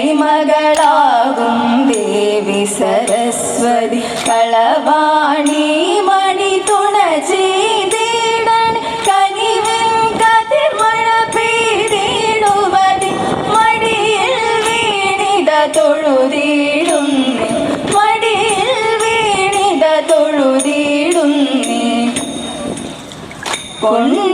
മഹിമകളാകും ദേവി സരസ്വതി. കളവാണി മണി തുണ ചെയ്തിടൻ കനിവിൻ കതിർമഴ പെയ്തിടുവത്. മടിയിൽ വീണിത തൊഴുതിടുന്നു. മടിയിൽ വീണിത തൊഴുതിടുന്നു. പൊണ്ണ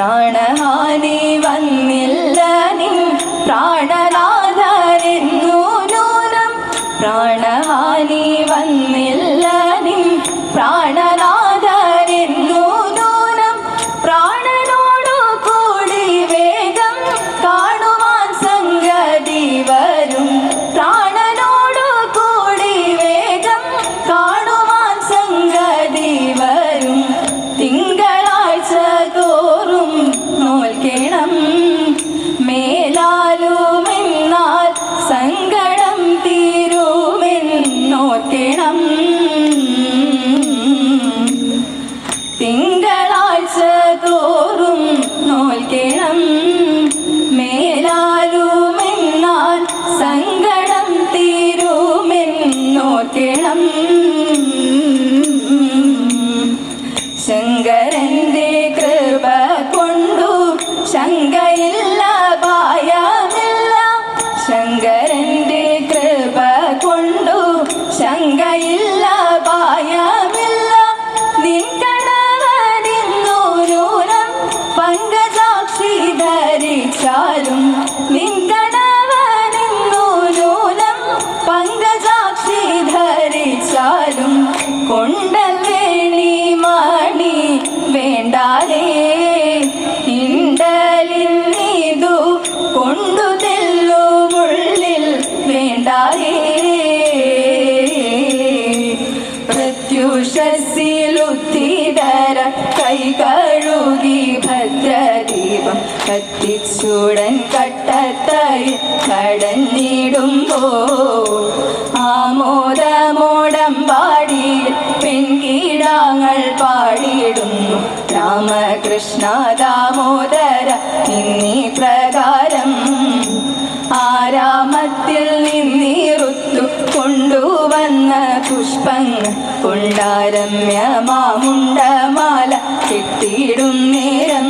പ്രാണഹാനി വന്നില്ല നീ പ്രാണ ഉഷസ്സിലുത്തിതര കൈ കഴുകി ഭദ്രദീപം കത്തിച്ചുടൻ കട്ടത്തയിൽ കടന്നിടുമ്പോൾ ആമോദമോടം പാടി പെൺകീടാങ്ങൾ പാടിയിടുന്നു. രാമകൃഷ്ണ ദാമോദര ഇന്നീ പ്രകാശ പുഷ്പങ്ങൾ കൊണ്ടാരമ്യമാമുണ്ടമാല കെട്ടിയിടും നേരം.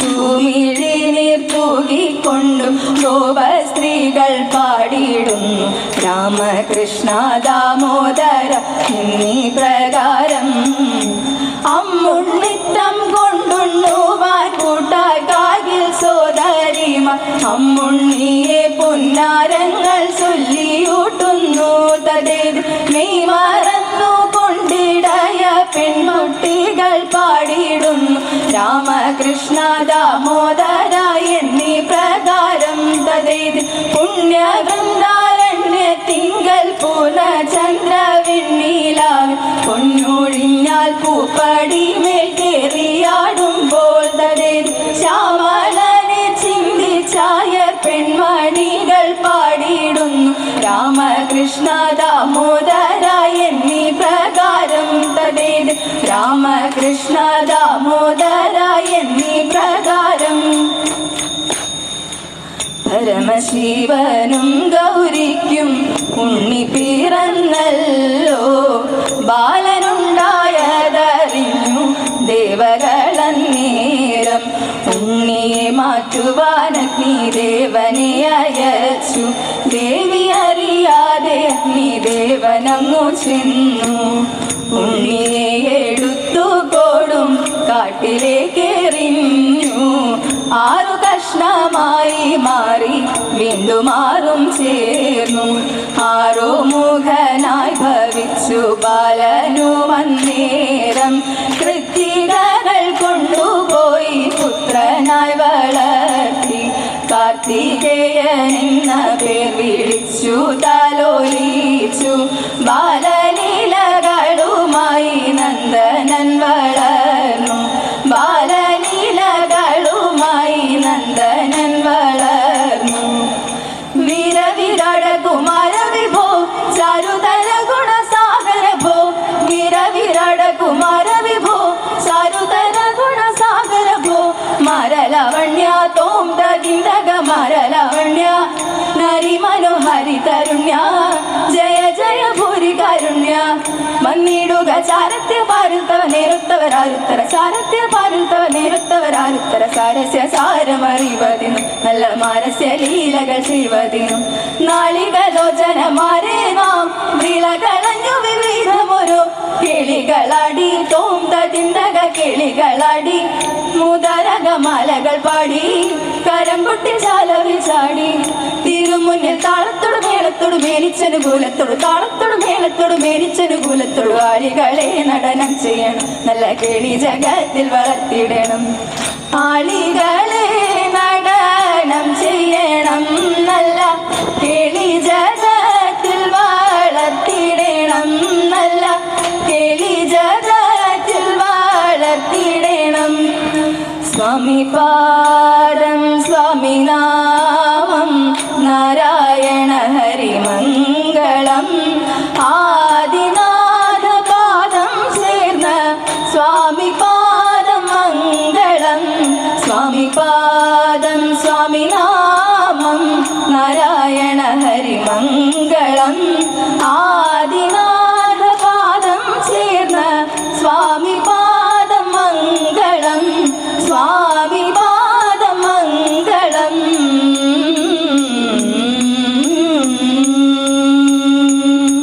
തൂമിഴിനെ നീർ തൂകിക്കൊണ്ടും ഗോപ സ്ത്രീകൾ പാടിയിടുന്നു. രാമകൃഷ്ണ ദാമോദര എന്നീ പ്രകാരം ദാമോദര എന്നീ പ്രകാരം തതേത് പുണ്യവൃന്ദാരണ്യ തിങ്കൾ പൂർണ പൊന്നൊഴിഞ്ഞാൽ പൂപ്പടി മേൽ കയറിയാടുമ്പോൾ തതേത് ശ്യാമളനെ ചിന്തിച്ചായ പെൺമണികൾ പാടിയിടുന്നു. രാമകൃഷ്ണ ദാമോദര പരമശിവനും ഗൗരിക്കും ഉണ്ണി പിറന്നല്ലോ. ബാലനുണ്ടായതറിഞ്ഞു ദേവകളന്നേരം. ഉണ്ണിയെ മാറ്റുവാൻ അഗ്നി ദേവനെ അയച്ചു. ദേവി അറിയാതെ അഗ്നി ദേവനങ്ങു ചെന്നു. ഉണ്ണിയെ എടുത്തു കൊടും കാട്ടിലേക്ക് എറിഞ്ഞു. ആറു കഷ്ണമായി മാറി ബിന്ദുമാറും ചേർന്നു. ആരോ മുഖനായി ഭവിച്ചു ബാലനു വന്നേരം കൃത്തികകൾ കൊണ്ടുപോയി പുത്രനായി വളർത്തി. കാർത്തികേയൻ എന്ന പേർ വിളിച്ചു താലോലിച്ചു മരലവണ്യ തോം ദഗിന്ദഗ മരലവണ്യ നരി മനോഹരി തരുണ്യ ജയ ജയ ഭൂരി കാരുണ്യ. മണ്ണിടുക ചാരത്യ പാരുത്തവ നേരുത്തവരാരുത്തര ചാരത്യ പാരുത്തവ നേരുത്തവരാരുത്തര സാരസ്യ സാരമറിവതിനും. നല്ല മാരസ്യ ലീലകൾ ചെയ്വതിനും നാളികലോചനമാരെ നാം വിവിധമൊരു കിളികളാടി തോന്ത തിന്തക കിളികളാടി മുതരക മലകൾ പാടി കരം പൊട്ടി ചാലവിൽ ചാടി തിരുമുന്നിൽ താളത്തോട് മേളത്തോട് മേനിച്ചനു കൂലത്തോട് താളത്തോട് മേളത്തോട് മേനിച്ചനു കൂലത്തോട് ആളികളെ നടനം ചെയ്യണം നല്ല കിളി ജഗത്തിൽ വളർത്തിയിടണം. ആളികളെ നടനം